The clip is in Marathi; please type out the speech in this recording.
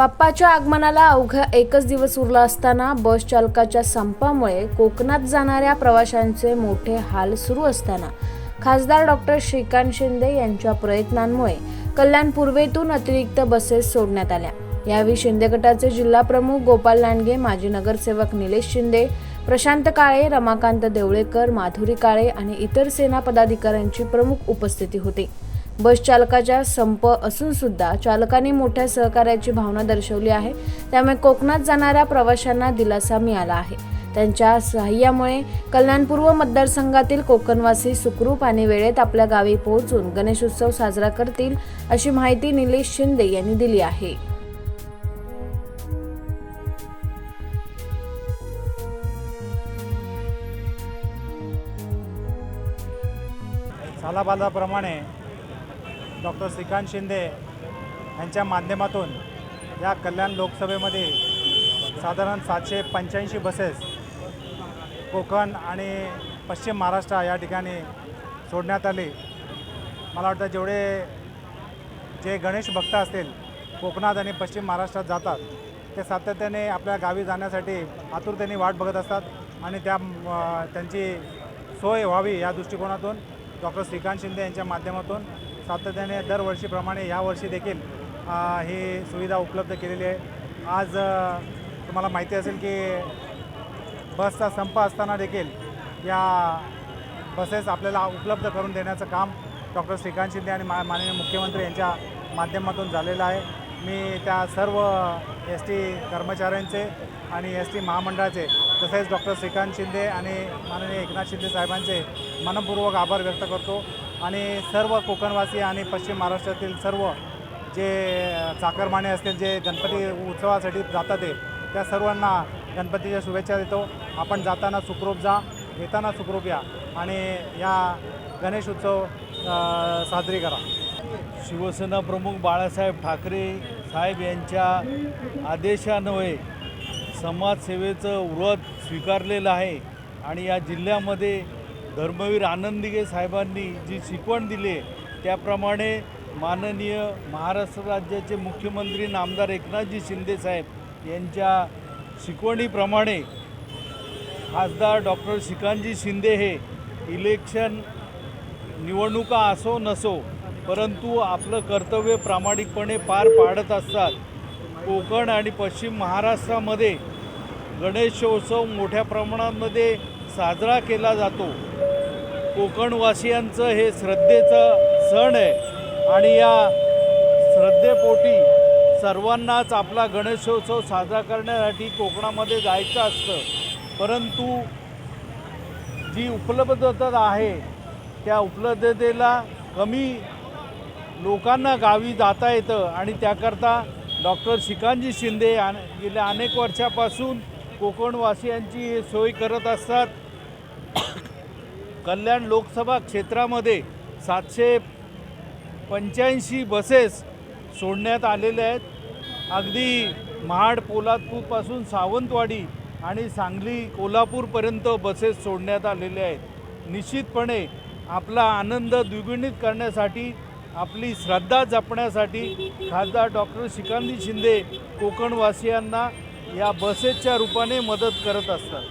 बाप्पाच्या आगमनाला अवघ्या एकच दिवस उरला असताना बस चालकाच्या संपामुळे कोकणात जाणाऱ्या प्रवाशांचे मोठे हाल सुरू असताना खासदार डॉक्टर श्रीकांत शिंदे यांच्या प्रयत्नांमुळे कल्याण पूर्वेतून अतिरिक्त बसेस सोडण्यात आल्या. यावेळी शिंदे गटाचे जिल्हा प्रमुख गोपाल लांडगे माजी नगरसेवक निलेश शिंदे प्रशांत काळे रमाकांत देवळेकर माधुरी काळे आणि इतर सेना पदाधिकाऱ्यांची प्रमुख उपस्थिती होती. बस चालकाच्या संप असून सुद्धा चालकांनी मोठ्या सहकार्याची भावना दर्शवली आहे. त्यामुळे कोकणात जाणाऱ्या प्रवाशांना दिलासा मिळाला आहे. त्यांच्या सहाय्यामुळे कल्याण पूर्व मतदारसंघातील कोकणवासी सुखरूप आणि वेळेत आपल्या गावी पोहोचून गणेशोत्सव साजरा करतील अशी माहिती निलेश शिंदे यांनी दिली आहे. सालाबालाप्रमाणे डॉक्टर श्रीकांत शिंदे यांच्या माध्यमातून या कल्याण लोकसभेमध्ये साधारण सातशे पंच्याऐंशी बसेस कोकण आणि पश्चिम महाराष्ट्र या ठिकाणी सोडण्यात आली. मला वाटतं जेवढे जे गणेश भक्त असतील कोकणात आणि पश्चिम महाराष्ट्रात जातात ते सातत्याने आपल्या गावी जाण्यासाठी आतुरतेने वाट बघत असतात आणि त्या त्यांची सोय व्हावी या दृष्टिकोनातून डॉक्टर श्रीकांत शिंदे यांच्या माध्यमातून सातत्याने दरवर्षीप्रमाणे यावर्षी देखील ही सुविधा उपलब्ध केलेली आहे. आज तुम्हाला माहिती असेल की बसचा संप असताना देखील या बसेस आपल्याला उपलब्ध करून देण्याचं काम डॉक्टर श्रीकांत शिंदे आणि मा माननीय मुख्यमंत्री यांच्या माध्यमातून झालेलं आहे. मी त्या सर्व एस टी कर्मचाऱ्यांचे आणि एस टी महामंडळाचे तसेच डॉक्टर श्रीकांत शिंदे आणि माननीय एकनाथ शिंदे साहेबांचे मनपूर्वक आभार व्यक्त करतो. आणि सर्व कोकणवासी आणि पश्चिम महाराष्ट्रातील सर्व जे चाकरमाने असतील जे गणपती उत्सवासाठी जातात ते त्या सर्वांना गणपतीच्या शुभेच्छा देतो. आपण जाताना सुखरूप जा येताना सुखरूप या आणि या गणेश उत्सव साजरी करा. शिवसेना प्रमुख बाळासाहेब ठाकरे साहेब यांच्या आदेशान्वये समाजसेवेचं व्रत स्वीकारलेलं आहे आणि या जिल्ह्यामध्ये धर्मवीर आनंदिगे साहेबांनी जी शिकवण दिली आहे त्याप्रमाणे माननीय महाराष्ट्र राज्याचे मुख्यमंत्री नामदार एकनाथजी शिंदेसाहेब यांच्या शिकवणीप्रमाणे खासदार डॉक्टर श्रीकांतजी शिंदे हे इलेक्शन निवडणुका असो नसो परंतु आपलं कर्तव्य प्रामाणिकपणे पार पाडत असतात. कोकण आणि पश्चिम महाराष्ट्रामध्ये गणेशोत्सव मोठ्या प्रमाणामध्ये साजरा केला जातो. कोकणवासियांचं हे श्रद्धेचं सण आहे आणि या श्रद्धेपोटी सर्वांनाच आपला गणेशोत्सव साजरा करण्यासाठी कोकणामध्ये जायचं असतं. परंतु जी उपलब्धता आहे त्या उपलब्धतेला कमी लोकांना गावी जाता येतं आणि त्याकरता डॉक्टर श्रीकांतजी शिंदे आणि गेल्या अनेक वर्षापासून कोकणवासियांची हे सोय करत असतात. कल्याण लोकसभा क्षेत्रामध्ये सातशे पंच्याऐंशी बसेस सोडण्यात आलेल्या आहेत. अगदी महाड पोलादपूरपासून सावंतवाडी आणि सांगली कोल्हापूरपर्यंत बसेस सोडण्यात आलेल्या आहेत. निश्चितपणे आपला आनंद द्विगुणित करण्यासाठी आपली श्रद्धा जपण्यासाठी खासदार डॉक्टर श्रीकांतजी शिंदे कोकणवासियांना या बसेसच्या रूपाने मदत करत असतात.